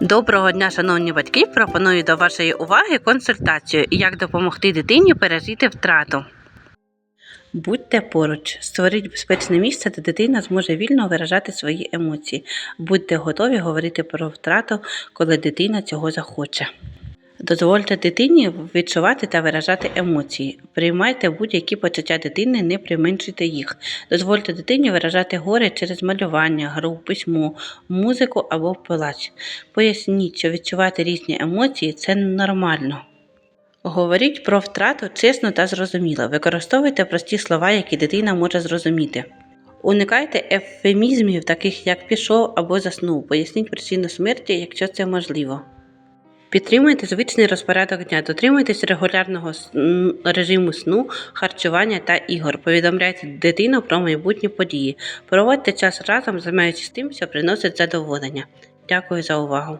Доброго дня, шановні батьки! Пропоную до вашої уваги консультацію, як допомогти дитині пережити втрату. Будьте поруч, створіть безпечне місце, де дитина зможе вільно виражати свої емоції. Будьте готові говорити про втрату, коли дитина цього захоче. Дозвольте дитині відчувати та виражати емоції. Приймайте будь-які почуття дитини, не применшуйте їх. Дозвольте дитині виражати горе через малювання, гру, письмо, музику або плач. Поясніть, що відчувати різні емоції це нормально. Говоріть про втрату чесно та зрозуміло. Використовуйте прості слова, які дитина може зрозуміти. Уникайте ефемізмів, таких як пішов або заснув. Поясніть причину смерті, якщо це можливо. Підтримуйте звичний розпорядок дня, дотримуйтесь регулярного режиму сну, харчування та ігор. Повідомляйте дитину про майбутні події. Проводьте час разом, займаючись тим, що приносить задоволення. Дякую за увагу.